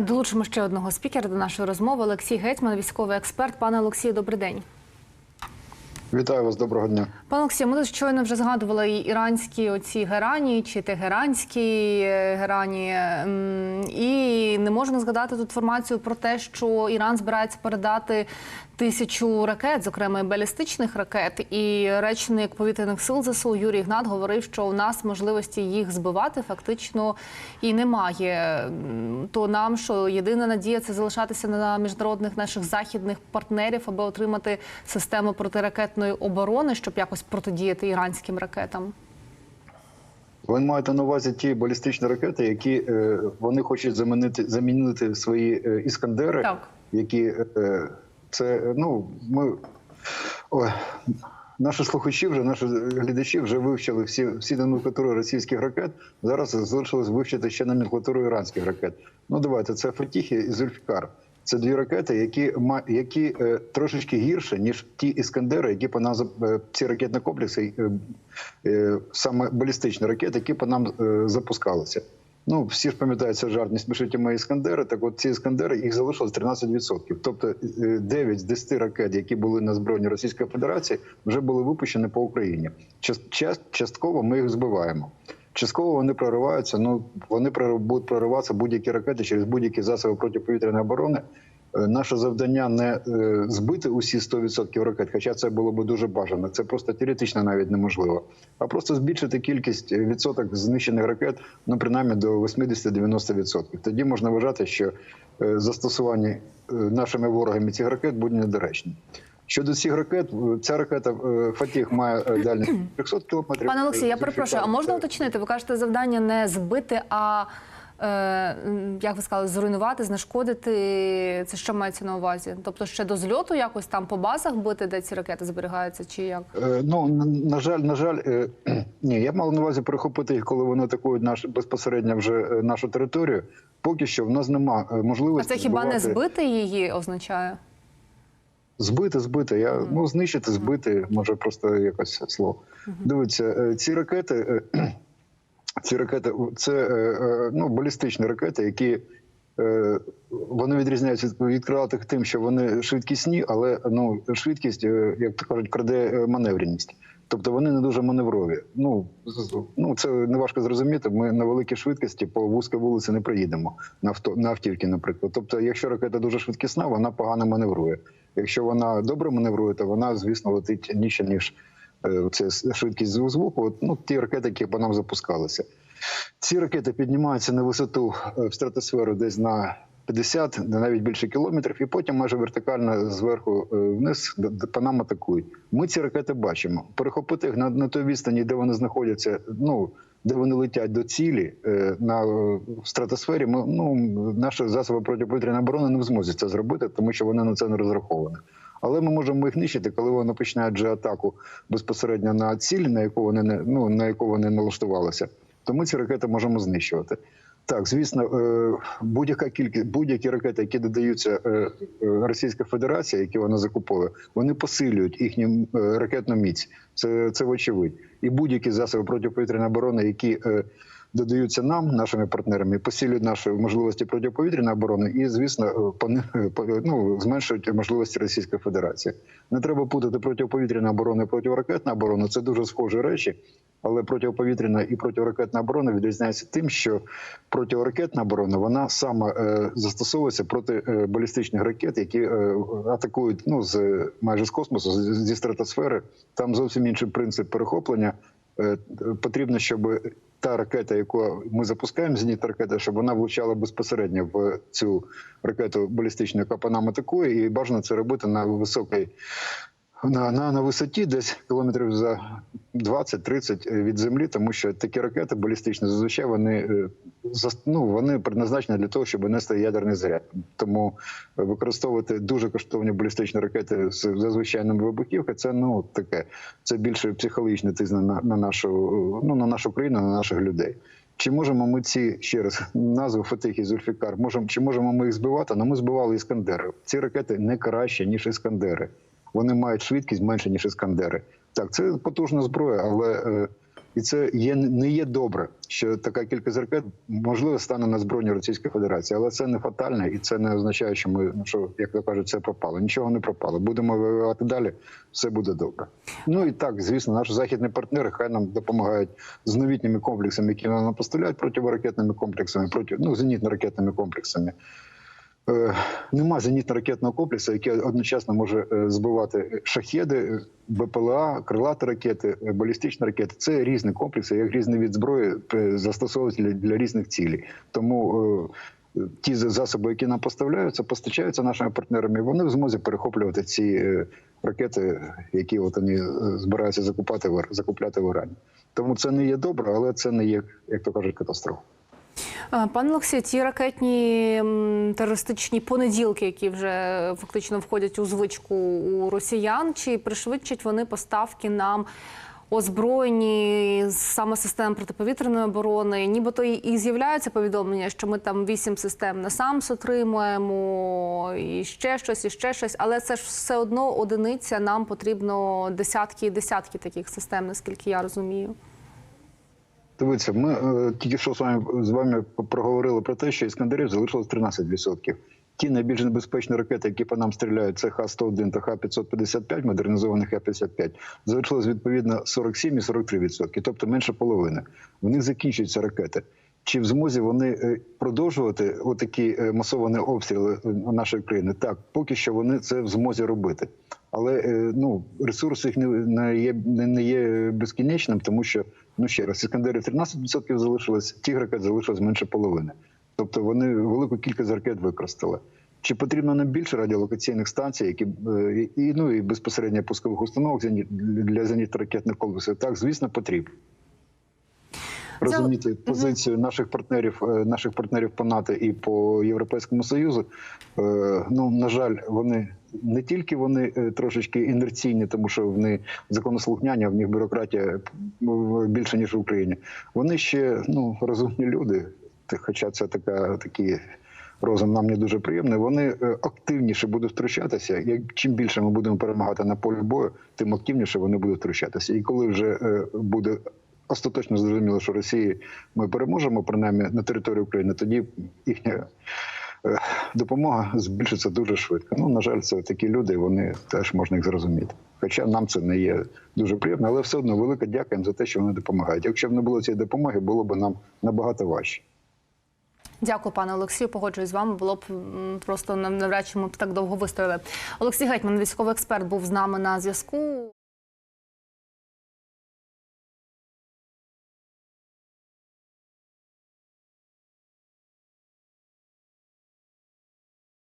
Долучимо ще одного спікера до нашої розмови. Олексій Гетьман, військовий експерт. Пане Олексію, добрий день. Вітаю вас, доброго дня. Пане Олексію, ми тут щойно вже згадували і іранські оці герані чи тегеранські е, герані. І не можна згадати тут інформацію про те, що Іран збирається передати тисячу ракет, зокрема і балістичних ракет. І речник повітряних сил ЗСУ Юрій Гнат говорив, що у нас можливості їх збивати фактично і немає. То нам що єдина надія це залишатися на міжнародних наших західних партнерів, аби отримати систему протиракетної оборони, щоб якось протидіяти іранським ракетам. Ви маєте на увазі ті балістичні ракети, які е, вони хочуть замінити замінити свої е, іскандери, Так. які е, це ну ми ой, наші слухачі вже наші глядачі вже вивчили всі всі номенклатури російських ракет. Зараз залишилось вивчити ще номенклатуру іранських ракет. Ну давайте це Фатіхі і Зульфікар. Це дві ракети, які які е, трошечки гірше ніж ті іскандери, які по нам е, ці ракетні комплекси, е, е, саме балістичні ракети, які по нам е, запускалися. Ну всі ж пам'ятають жарт, не смішите мої іскандери. Так, от ці іскандери їх залишилось 13%. Тобто е, 9 з 10 ракет, які були на збройні Російської Федерації, вже були випущені по Україні. Час- час- частково ми їх збиваємо. Частково вони прориваються. Ну вони будуть прориватися будь-які ракети через будь-які засоби протиповітряної оборони. Е, Наше завдання не е, збити усі 100% ракет, хоча це було б дуже бажано. Це просто теоретично навіть неможливо. А просто збільшити кількість е, відсоток знищених ракет, ну принаймні до 80-90%. Тоді можна вважати, що застосування нашими ворогами цих ракет буде недоречні. Щодо цих ракет, ця ракета Фатіх має дальність 300 кілометрів. Пане Олексій, я перепрошую, а можна уточнити? Ви кажете, завдання не збити, а як ви сказали, зруйнувати, знешкодити. Це що мається на увазі? Тобто ще до зльоту якось там по базах бити, де ці ракети зберігаються, чи як? Е, Ну на, жаль, на жаль, е, ні, я мав на увазі перехопити їх, коли вони атакують наш безпосередньо вже е, нашу територію. Поки що в нас нема е, А можливості це хіба не збити її означає? збити, збити. Я ну знищити, збити, може просто якось слово. Дивіться, е, ці ракети, е, ці ракети, це е, е, ну балістичні ракети, які. е, Вони відрізняються від- крилатих тим, що вони швидкісні, але ну швидкість, як то кажуть, краде маневреність. Тобто вони не дуже маневрові. Ну ну це не важко зрозуміти. Ми на великій швидкості по вузькій вулиці не проїдемо на авто на автівки, наприклад. Тобто, якщо ракета дуже швидкісна, вона погано маневрує. Якщо вона добре маневрує, то вона, звісно, летить ніж е, це швидкість звуку. Ну ті ракети, які по нам запускалися. Ці ракети піднімаються на висоту е, в стратосферу десь на 50, навіть більше кілометрів, і потім майже вертикально зверху е, вниз по нам атакують. Ми ці ракети бачимо. Перехопити їх на, на той відстані, де вони знаходяться, ну де вони летять до цілі е, на е, стратосфері. Ми ну наші засоби протиповітряної оборони не в змозі це зробити, тому що вони на це не розраховані. Але ми можемо їх нищити, коли вони починають вже атаку безпосередньо на ціль, на яку вони не ну на яку вони налаштувалися. То ми ці ракети можемо знищувати. Так, звісно, е, будь-яка кількість будь-які ракети, які додаються е, е, Російська Федерація, які вона закуповує, вони посилюють їхню ракетну міць. Це це вочевидь. І будь-які засоби протиповітряної оборони, які додаються нам, нашими партнерами, посилюють наші можливості протиповітряної оборони, і звісно, е, е, по- ну, зменшують можливості Російської Федерації. Не треба путати протиповітряну оборону і протиракетну оборону. Це дуже схожі речі. Але протиповітряна і протиракетна оборона відрізняється тим, що протиракетна оборона вона саме е, застосовується проти е, балістичних ракет, які е, атакують ну з майже з космосу, зі стратосфери. Там зовсім інший принцип перехоплення. Е, потрібно, щоб та ракета, яку ми запускаємо, зеніт ракета, щоб вона влучала безпосередньо в цю ракету балістичну, яка по нам атакує, і бажано це робити на високій на, на, на висоті десь кілометрів за 20-30 від землі, тому що такі ракети балістичні зазвичай вони е, ну, вони предназначені для того, щоб нести ядерний заряд. Тому використовувати дуже коштовні балістичні ракети з зазвичайними вибухівками, це ну таке. Це більше психологічний тиск на, на нашу ну на нашу країну, на наших людей. Чи можемо ми ці ще раз назву Фатих і Зульфікар? Можемо чи можемо ми їх збивати? Ну ми збивали іскандери. Ці ракети не краще ніж іскандери. Вони мають швидкість менше ніж іскандери. Так, це потужна зброя, але е, І це є не є добре, що така кількість ракет можливо стане на збройні Російської Федерації, але це не фатально, і це не означає, що ми ну, що як то кажуть, це пропало. Нічого не пропало. Будемо воювати далі. Все буде добре. Ну і так, звісно, наші західні партнери хай нам допомагають з новітніми комплексами, які нам поставляють противоракетними комплексами, проти ну зенітно-ракетними комплексами. Е, Нема зенітно-ракетного комплексу, який одночасно може е, збивати шахеди, е, БПЛА, крилаті ракети, е, балістичні ракети. Це різні комплекси, як різний від зброї е, застосовуються для, для різних цілей. Тому е, ті засоби, які нам поставляються, постачаються нашими партнерами. Вони в змозі перехоплювати ці е, ракети, які от вони е, збираються закупати закупляти в Ірані. Тому це не є добре, але це не є, як то кажуть, катастрофа. Е, Пане Олексію, ті ракетні терористичні понеділки, які вже фактично входять у звичку у росіян, чи пришвидшать вони поставки нам озброєні саме систем протиповітряної оборони? Нібито і з'являються повідомлення, що ми там вісім систем на САМС отримуємо, і ще щось, і ще щось, але це ж все одно одиниця. Нам потрібно десятки і десятки таких систем, наскільки я розумію. Дивіться, ми е, тільки що з вами з вами проговорили про те, що іскандерів залишилось 13%. Ті найбільш небезпечні ракети, які по нам стріляють, це Х-101 та Х-555, модернізованих Х-55, залишилось відповідно 47 і 43%, тобто менше половини. В них закінчуються ракети. Чи в змозі вони е, продовжувати отакі е, масовані обстріли е, нашої країни? Так, поки що вони це в змозі робити. Але ну ресурс їх не, є не, є безкінечним, тому що ну ще раз іскандерів 13% залишилось, тих ракет залишилось менше половини. Тобто вони велику кількість ракет використали. Чи потрібно нам більше радіолокаційних станцій, які і ну і безпосередньо пускових установок для зенітно-ракетних комплексів? Так, звісно, потрібно. Розуміти позицію наших партнерів, е, наших партнерів по НАТО і по Європейському Союзу. Е, Ну на жаль, вони не тільки вони е, трошечки інерційні, тому що вони законослухняні, а в них бюрократія більше ніж в Україні. Вони ще ну розумні люди, хоча це така такі. Розум нам не дуже приємний. Вони активніше будуть втручатися. Як чим більше ми будемо перемагати на полі бою, тим активніше вони будуть втручатися. І коли вже буде остаточно зрозуміло, що Росії ми переможемо принаймні на території України, тоді їхня е, допомога збільшиться дуже швидко. Ну на жаль, це такі люди. Вони теж можна їх зрозуміти. Хоча нам це не є дуже приємно, але все одно велике їм за те, що вони допомагають. Якщо б не було цієї допомоги, було б нам набагато важче. Дякую, пане Олексію. Погоджуюсь з вами. Було б просто нав- навряд чи ми б так довго вистояли. Олексій Гетьман, військовий експерт, був з нами на зв'язку.